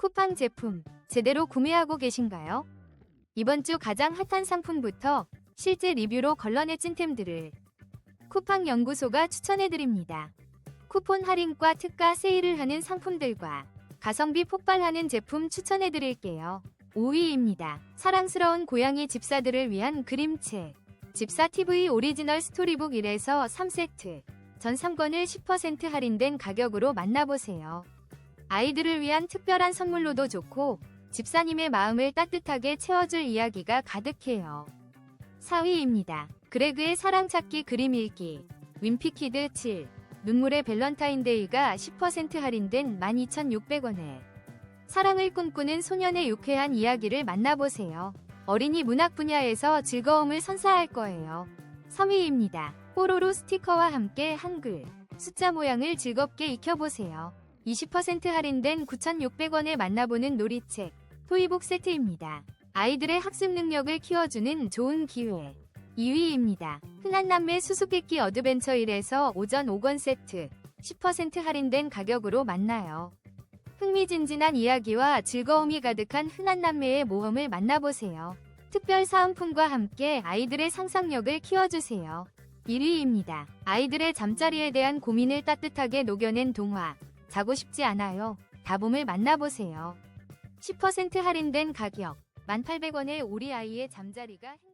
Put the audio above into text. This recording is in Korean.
쿠팡 제품 제대로 구매하고 계신가요? 이번 주 가장 핫한 상품부터 실제 리뷰로 걸러내 찐템들을 쿠팡 연구소가 추천해드립니다. 쿠폰 할인과 특가 세일을 하는 상품들과 가성비 폭발하는 제품 추천해드릴게요. 5위입니다. 사랑스러운 고양이 집사들을 위한 그림책. 집사 TV 오리지널 스토리북 1에서 3세트. 전 3권을 10% 할인된 가격으로 만나보세요. 아이들을 위한 특별한 선물로도 좋고 집사님의 마음을 따뜻하게 채워줄 이야기가 가득해요. 4위입니다. 그레그의 사랑찾기 그림 읽기 윈피키드 7 눈물의 밸런타인데이가 10% 할인된 12,600원에 사랑을 꿈꾸는 소년의 유쾌한 이야기를 만나보세요. 어린이 문학 분야에서 즐거움을 선사할 거예요. 3위입니다. 뽀로로 스티커와 함께 한글, 숫자 모양을 즐겁게 익혀보세요. 20% 할인된 9,600원에 만나보는 놀이책, 토이북 세트입니다. 아이들의 학습 능력을 키워주는 좋은 기회. 2위입니다. 흔한 남매 수수께끼 어드벤처 1에서 오전 5권 세트, 10% 할인된 가격으로 만나요. 흥미진진한 이야기와 즐거움이 가득한 흔한 남매의 모험을 만나보세요. 특별 사은품과 함께 아이들의 상상력을 키워주세요. 1위입니다. 아이들의 잠자리에 대한 고민을 따뜻하게 녹여낸 동화. 자고 싶지 않아요. 다봄을 만나보세요. 10% 할인된 가격. 1,800원에 우리 아이의 잠자리가 행...